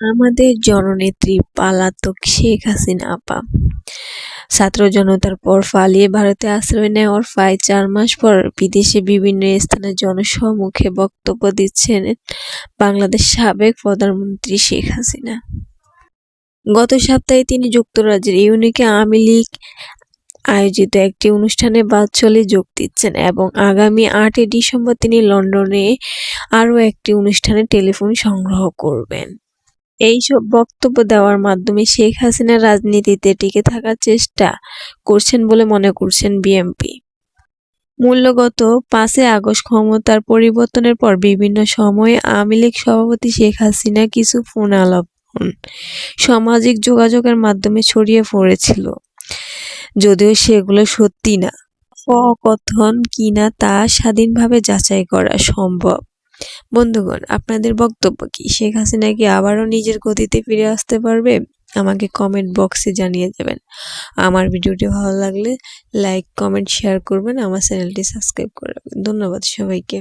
আমাদের জননেত্রী পালাতক শেখ হাসিনা আপা। ছাত্র জনতার পর ফালিয়ে ভারতে আশ্রয় নেওয়ার প্রায় চার মাস পর বিদেশে বিভিন্ন স্থানে জনসম্মুখে বক্তব্য দিচ্ছেন বাংলাদেশ সাবেক প্রধানমন্ত্রী শেখ হাসিনা। গত সপ্তাহে তিনি যুক্তরাজ্যের ইউনিকে আওয়ামী লীগ আয়োজিত একটি অনুষ্ঠানে বাৎসল্যে যোগ দিচ্ছেন এবং আগামী আটই ডিসেম্বর তিনি লন্ডনে আরও একটি অনুষ্ঠানে টেলিফোন সংগ্রহ করবেন। এইসব বক্তব্য দেওয়ার মাধ্যমে শেখ হাসিনা রাজনীতিতে টিকে থাকার চেষ্টা করছেন বলে মনে করছেন বিএনপি মূল্যগত পাঁচে আগস্ট ক্ষমতার পরিবর্তনের পর বিভিন্ন সময়ে আওয়ামী লীগ সভাপতি শেখ হাসিনা কিছু ফোন আলাপন সামাজিক যোগাযোগের মাধ্যমে ছড়িয়ে পড়েছিল। যদিও সেগুলো সত্যি না। অকথন কিনা তা স্বাধীনভাবে যাচাই করা সম্ভব। বন্ধুগণ, আপনাদের বক্তব্য কি? শেখ হাসিনা কি আবারও নিজের গতিতে ফিরে আসতে পারবে? আমাকে কমেন্ট বক্সে জানিয়ে দেবেন। আমার ভিডিওটি ভালো লাগলে লাইক কমেন্ট শেয়ার করবেন। আমার চ্যানেলটি সাবস্ক্রাইব করে ধন্যবাদ সবাইকে।